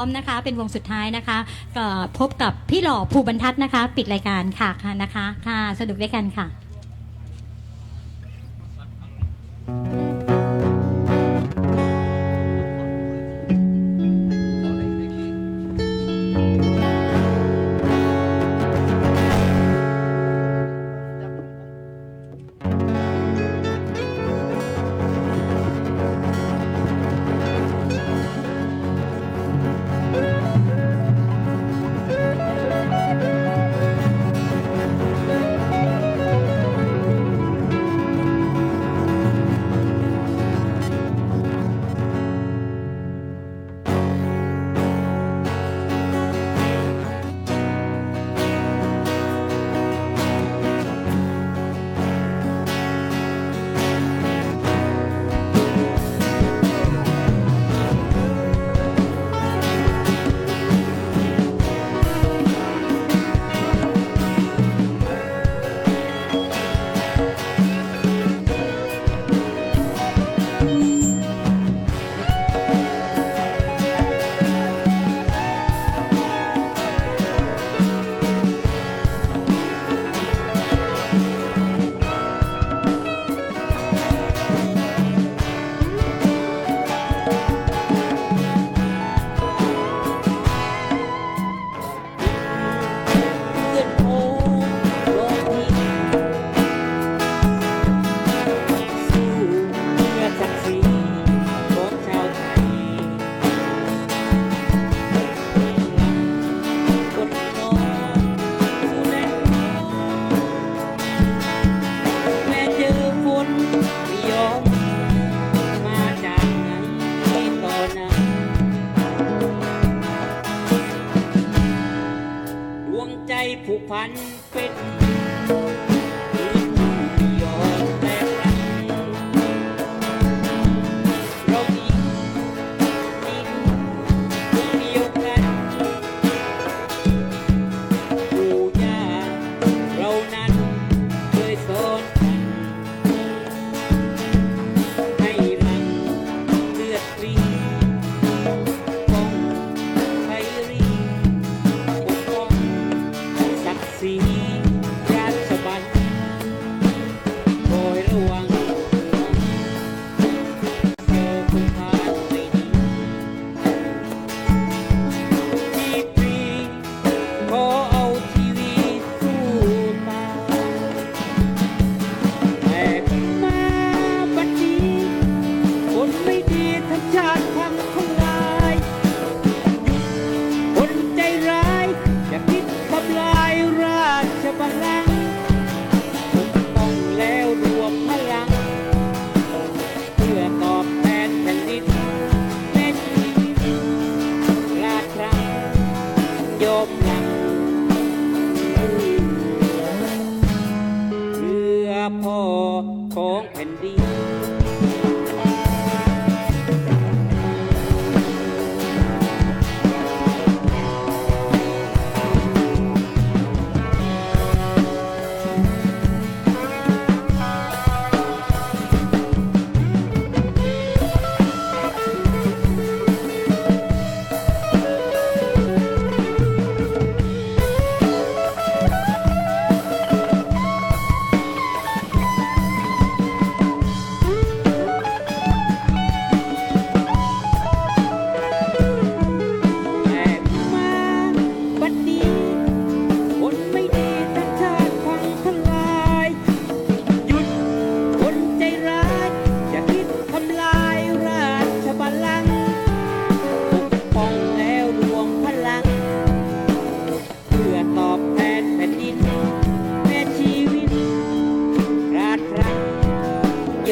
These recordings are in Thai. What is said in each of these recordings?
พร้อมนะคะเป็นวงสุดท้ายนะคะก็พบกับพี่หล่อภูบรรทัดนะคะ ปิดรายการค่ะค่ะนะคะค่ะสนุกด้วยกันค่ะ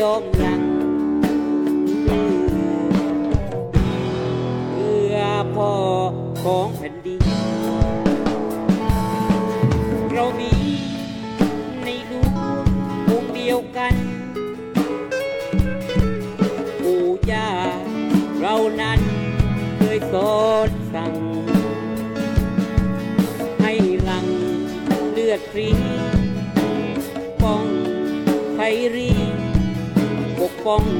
ยกยังเพื่อพ่อของแผ 放。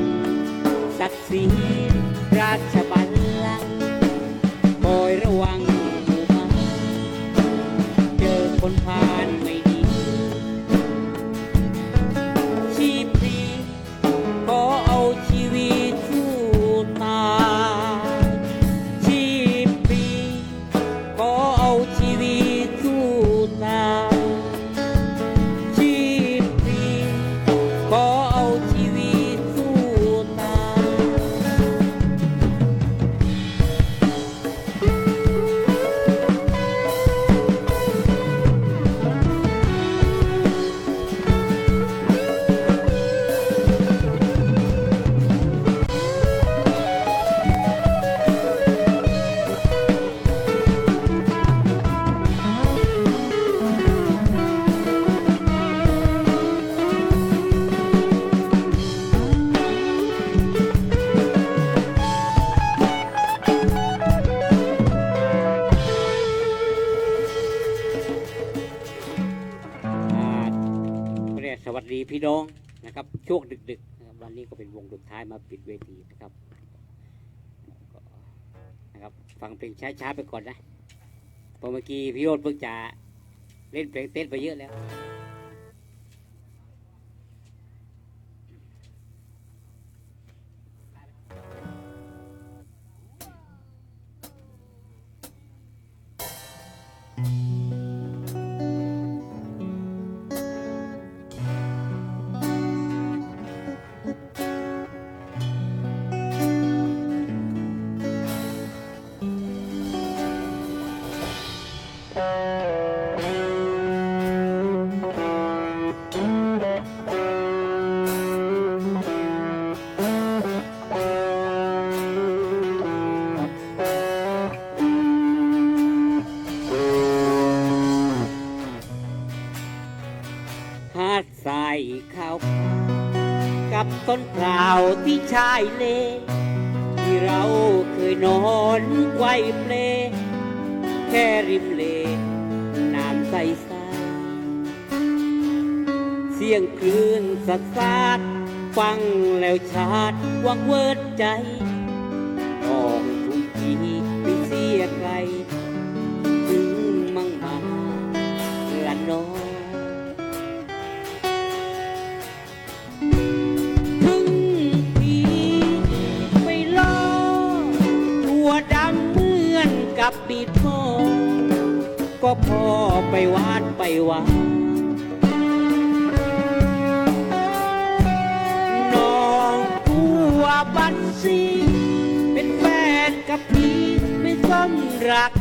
ช่วงดึกๆนะครับวันนี้ก็เป็นวงสุดท้ายมาปิดเวทีนะครับนะครับ ฟังเพลงช้าๆไปก่อนนะพอเมื่อกี้พี่โรดเพิ่งจะเล่นเพลงเต้นไปเยอะแล้ว ที่ชายเล ที่เราเคยนอนไกวเปล แค่ริมเล น้ำใสใสเสียงคลื่นสัดสาดฟังแล้วชาดวักเวิร์ดใจ พ่อไปวัดไปวัดน้องผัวบัดซีเป็นแฟนกับพี่ไม่ต้องรัก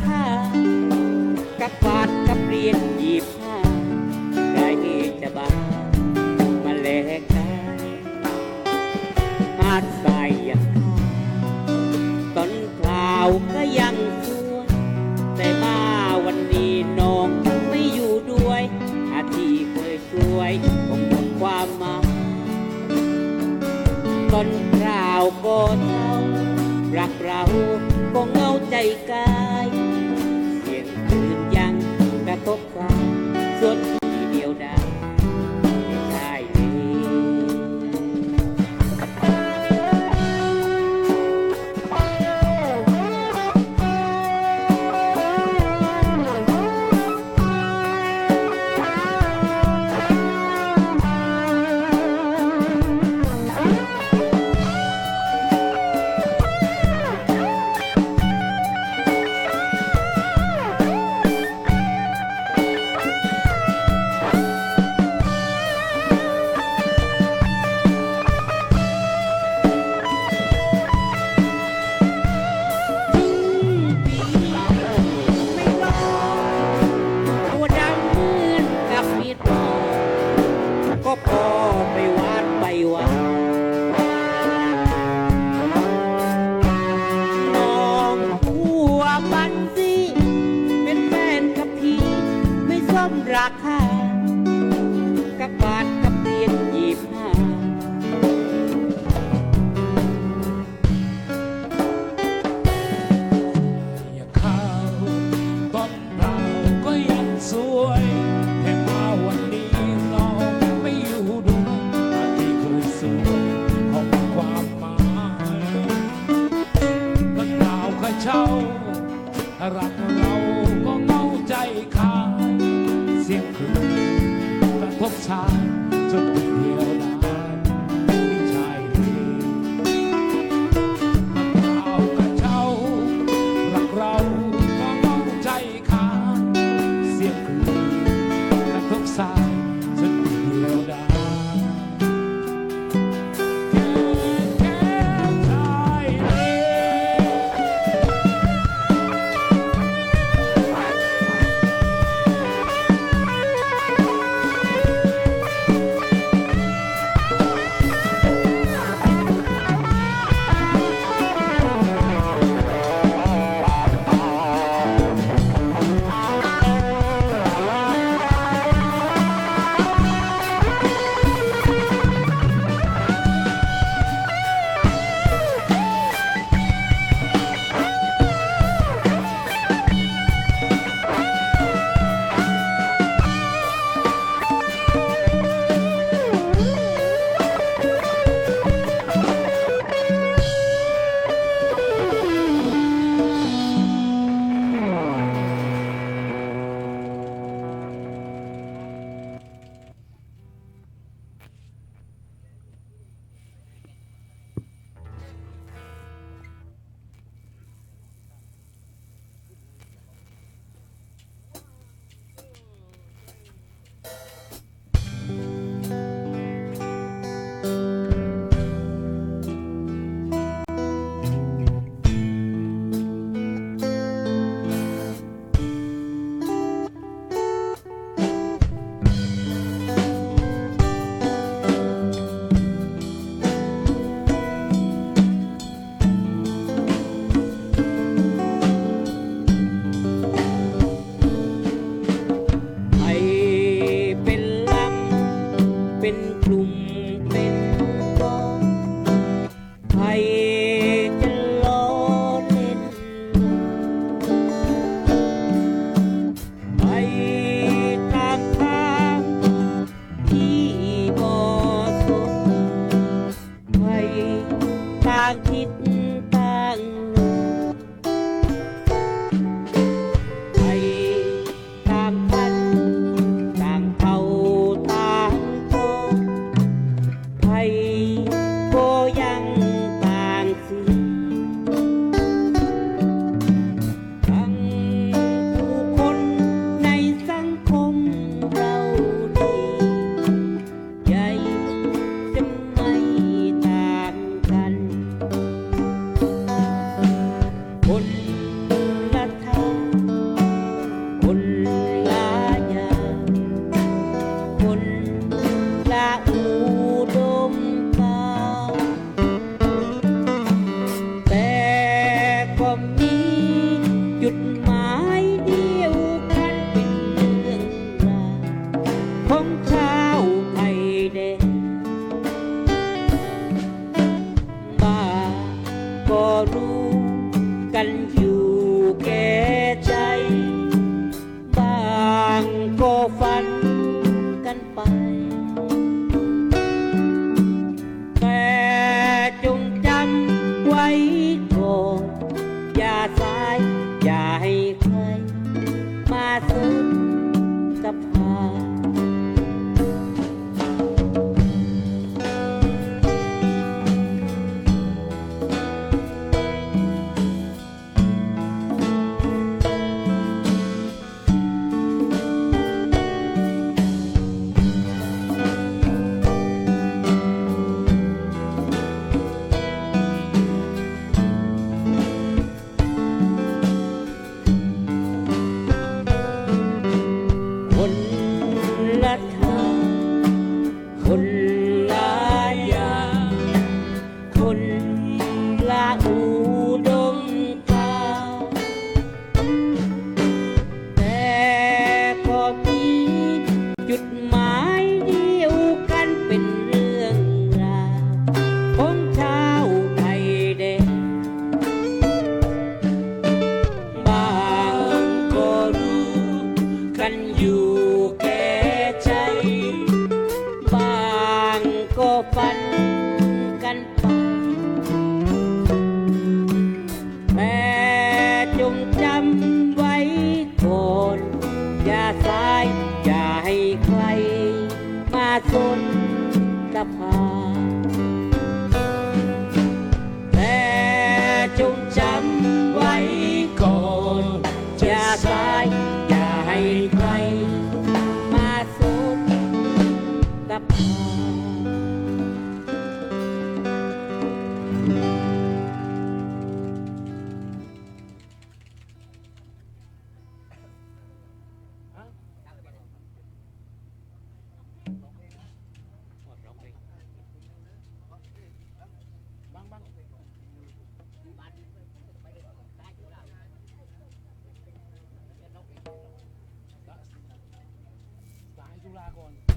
Dragon.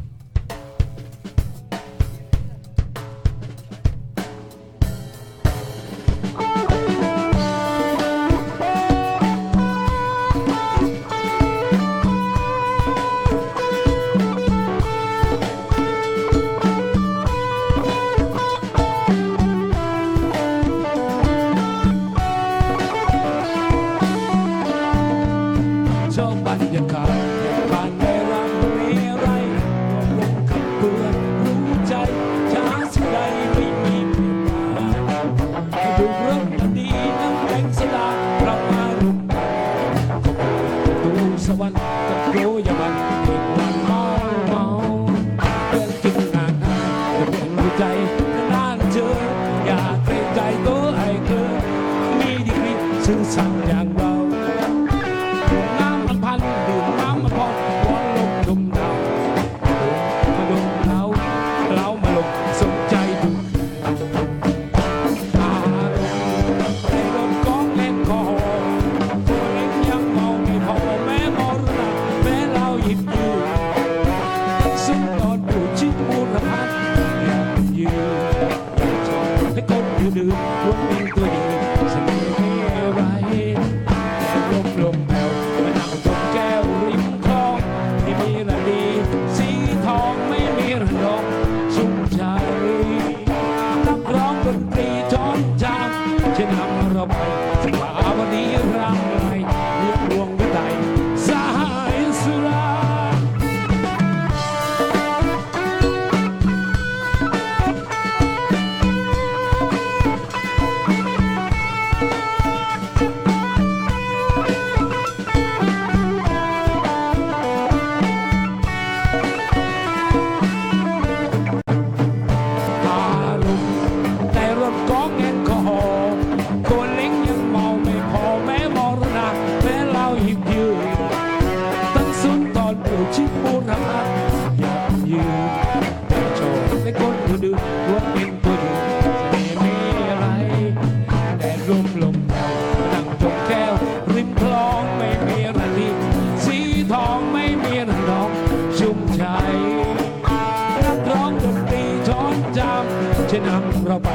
Sang.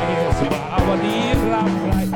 Christ, but I believe I'm right.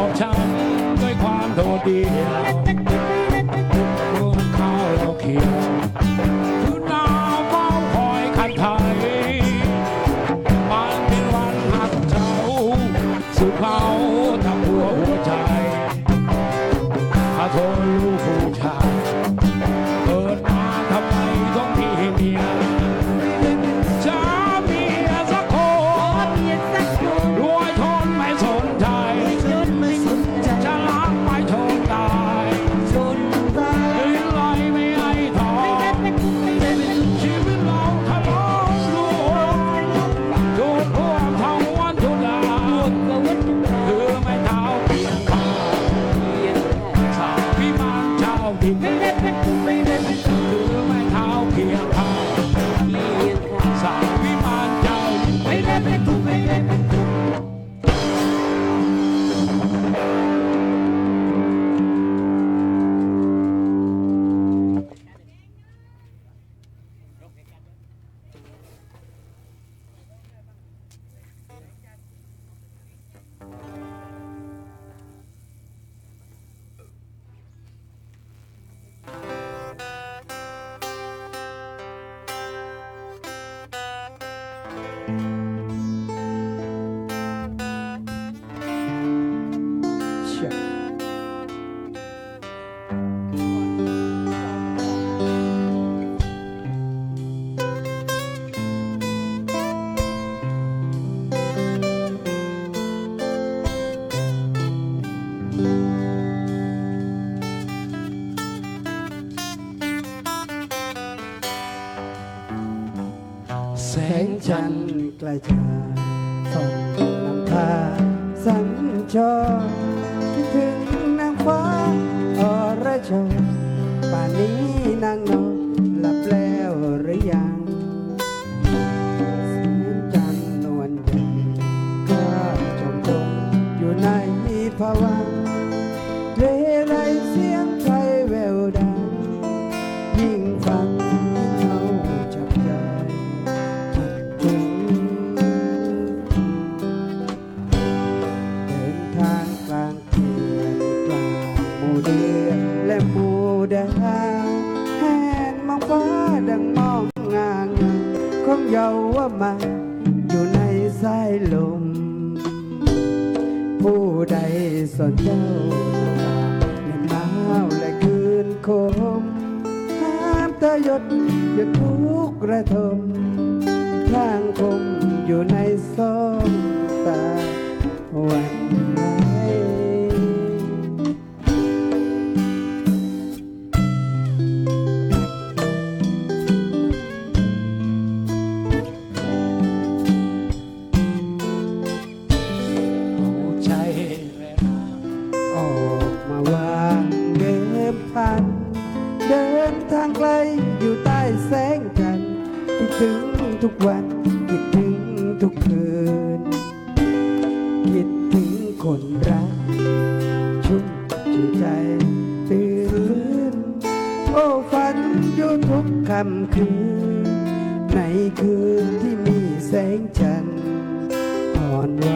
อบช้ำด้วยความโดดเดี่ยวรวมข้าวเราเขียว งจันทร์ไกล้ชายส่องนำพาสัญจร ดังมองงานของเยาว่ามัอยู่ในสายลม ผู้ใดสนเจ้าในหนาวและคืนคมห้ามตธยดหยุดทุกระทมพลางคมอยู่ในสองตาวันนั้น รัก ชุ่มใจตื่นโอ้ฝันอยู่ทุกค่ำคืน ในคืนที่มีแสงจันทร์อ่อนไหว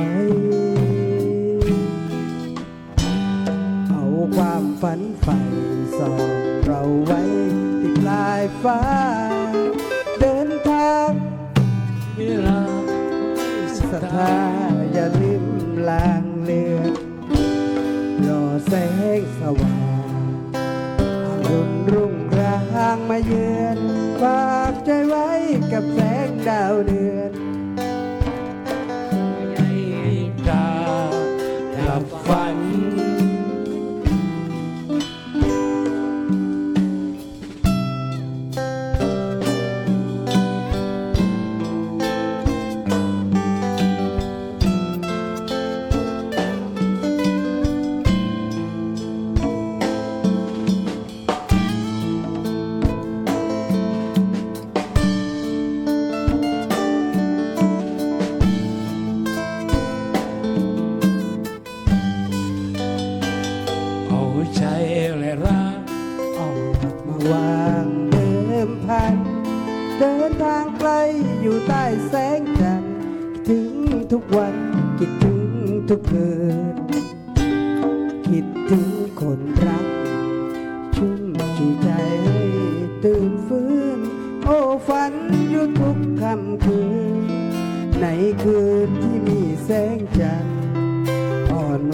เอาความฝันใฝ่อบเราไว้ที่ปลายฟ้า เดินทางเวรัทธาอย่าลืมลา แสงสว่างรุ่งรุ่งรางมาเยือนฝากใจไว้กับแสงดาวเ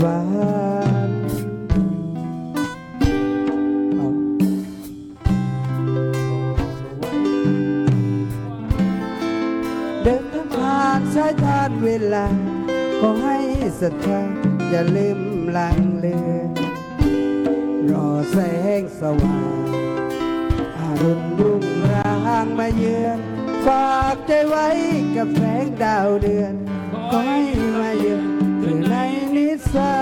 อ่อนหวานเดินทางผ่านสายทานเวลา ก็ให้ศรัทธาอย่าลืมลังเลรอแสงสว่างอารุณรุ่งรางมาเยือน ฝากใจไว้กับแสงดาวเดือน ขอให้มาเยือน นิสา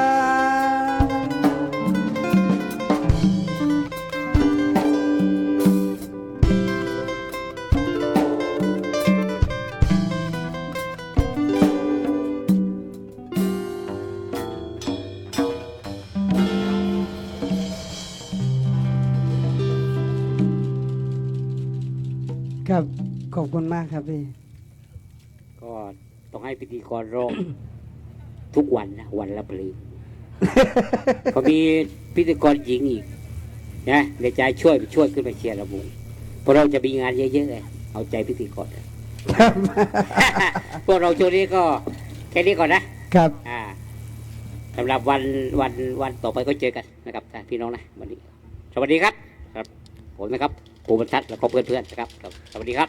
ครับ ขอบคุณมากครับพี่ ก็ต้องให้พิธีกรร้อง ทุกวันนะวันละเพลงพอมีพิธีกรหญิงอีกนะเดี๋ยวจะช่วยช่วยขึ้นมาเชียร์ระวงเพราะเราจะมีงานเยอะๆเลยเอาใจพิธีกรพวกเราช่วงนี้ก็แค่นี้ก่อนนะครับอ่าสำหรับวันวันวันต่อไปก็เจอกันนะครับอะพี่น้องนะวันนี้ สวัสดีครับครับผมนะครับครูบรรทัดแล้วก็เพื่อนๆนะครับครับ สวัสดีครับ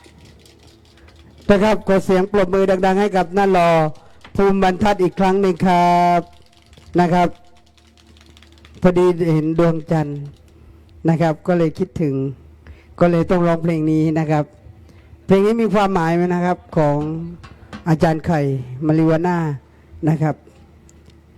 นะครับขอเสียงปรบมือดัง ๆ ให้กับน้ารอ ภูมิบรรทัดอีกครั้งหนึ่งครับนะครับพอดีเห็นดวงจันทร์นะครับ ก็เลยคิดถึง ก็เลยต้องร้องเพลงนี้นะครับ เพลงนี้มีความหมายไหมนะครับของอาจารย์ไข่มาริวาน่านะครับ